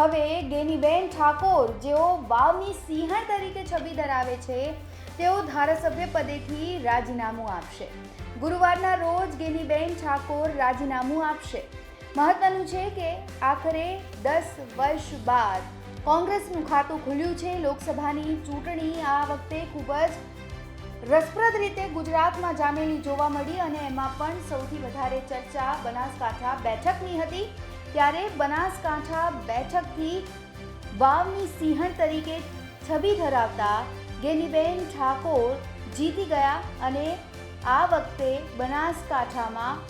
ગેનીબેન ઠાકોર, જેઓ વાવની સિંહણ તરીકે છબી ધરાવે છે, તેઓ ધારાસભ્ય પદેથી રાજીનામું આપશે. ગુરુવારના રોજ ગેનીબેન ઠાકોર રાજીનામું આપશે. મહત્વનું છે કે આખરે દસ વર્ષ બાદ કોંગ્રેસનું ખાતું ખુલ્યું છે. લોકસભાની ચૂંટણી આ વખતે ખૂબ જ રસપ્રદ રીતે ગુજરાતમાં જામેલી જોવા મળી અને એમાં પણ સૌથી વધારે ચર્ચા બનાસકાંઠા બેઠકની હતી. ત્યારે બનાસકાંઠા બેઠકથી વાવની સિંહણ તરીકે છબી ધરાવતા ગેનીબેન ઠાકોર જીતી ગયા અને આ વખતે બનાસકાંઠામાં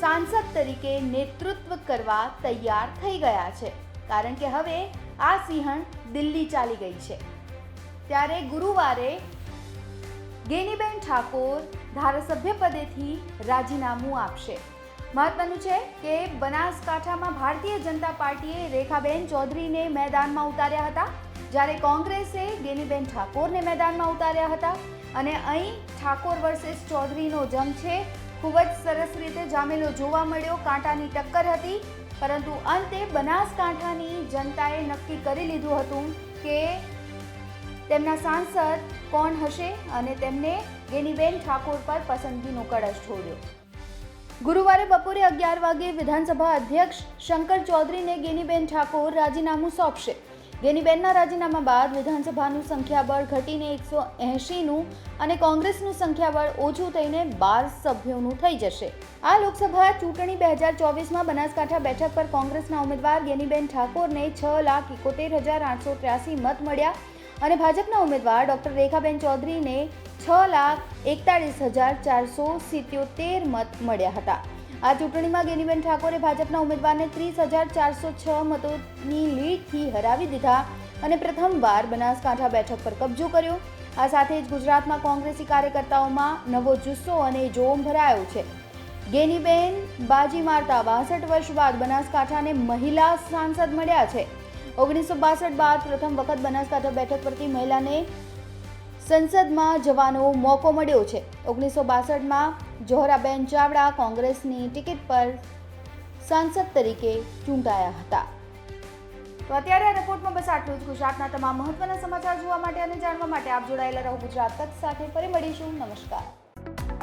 સાંસદ તરીકે નેતૃત્વ કરવા તૈયાર થઈ ગયા છે. કારણ કે હવે આ સિંહણ દિલ્હી ચાલી ગઈ છે. ત્યારે ગુરુવારે ગેનીબેન ઠાકોર ધારાસભ્ય પદેથી રાજીનામું આપશે. મહત્વનું છે કે બનાસકાંઠામાં ભારતીય જનતા પાર્ટીએ રેખાબેન ચૌધરીને મેદાનમાં ઉતાર્યા હતા. જ્યારે કોંગ્રેસે ગેનીબેન ઠાકોરને મેદાનમાં ઉતાર્યા હતા અને અહીં ઠાકોર વર્સેસ ચૌધરીનો જંગ છે. ખૂબ જ સરસ રીતે જામેલો જોવા મળ્યો, કાંટાની ટક્કર હતી. પરંતુ અંતે બનાસકાંઠાની જનતાએ નક્કી કરી લીધું હતું કે તેમના સાંસદ કોણ હશે અને તેમને ગેનીબેન ઠાકોર પર પસંદગીનો કળશ છોડ્યો. ગુરુવારે બપોરે અગિયાર વાગે વિધાનસભા અધ્યક્ષ શંકર ચૌધરીને ગેનીબેન ઠાકોર રાજીનામું સોંપશે. ગેનીબેનના રાજીનામા બાદ વિધાનસભાનું સંખ્યાબળ ઘટીને એકસો એંશીનું અને કોંગ્રેસનું સંખ્યાબળ ઓછું થઈને બાર સભ્યોનું થઈ જશે. આ લોકસભા ચૂંટણી બે હજાર ચોવીસમાં બનાસકાંઠા બેઠક પર કોંગ્રેસના ઉમેદવાર ગેનીબેન ઠાકોરને છ લાખ એકોતેર હજાર આઠસો ત્ર્યાસી મત મળ્યા અને ભાજપના ઉમેદવાર ડોક્ટર રેખાબેન ચૌધરીને છ લાખ એકતાળીસ હજાર ચારસો સિત્યોતેર મત મળ્યા હતા. આ ચૂંટણીમાં ગેનીબેન ઠાકોરે ભાજપના ઉમેદવારને ત્રીસ હજાર ચારસો છ મતોની લીડથી હરાવી દીધા અને પ્રથમવાર બનાસકાંઠા બેઠક પર કબજો કર્યો. આ સાથે જ ગુજરાતમાં કોંગ્રેસી કાર્યકર્તાઓમાં નવો જુસ્સો અને જોમ ભરાયો છે. ગેનીબેન બાજી મારતા બાસઠ વર્ષ બાદ બનાસકાંઠાને મહિલા સાંસદ મળ્યા છે. ઓગણીસો બાસઠ બાદ પ્રથમ વખત બનાસકાંઠા બેઠક પરથી મહિલાને સંસદમાં જવાનો મોકો મળ્યો છે. ઓગણીસો બાસઠમાં જોહરાબેન ચાવડા કોંગ્રેસની ટિકિટ પર સાંસદ તરીકે ચૂંટાયા હતા. તો અત્યારે આ રિપોર્ટમાં બસ આટલું જ. ગુજરાતના તમામ મહત્વના સમાચાર જોવા માટે અને જાણવા માટે આપ જોડાયેલા રહો ગુજરાત તક સાથે. ફરી મળીશું. નમસ્કાર.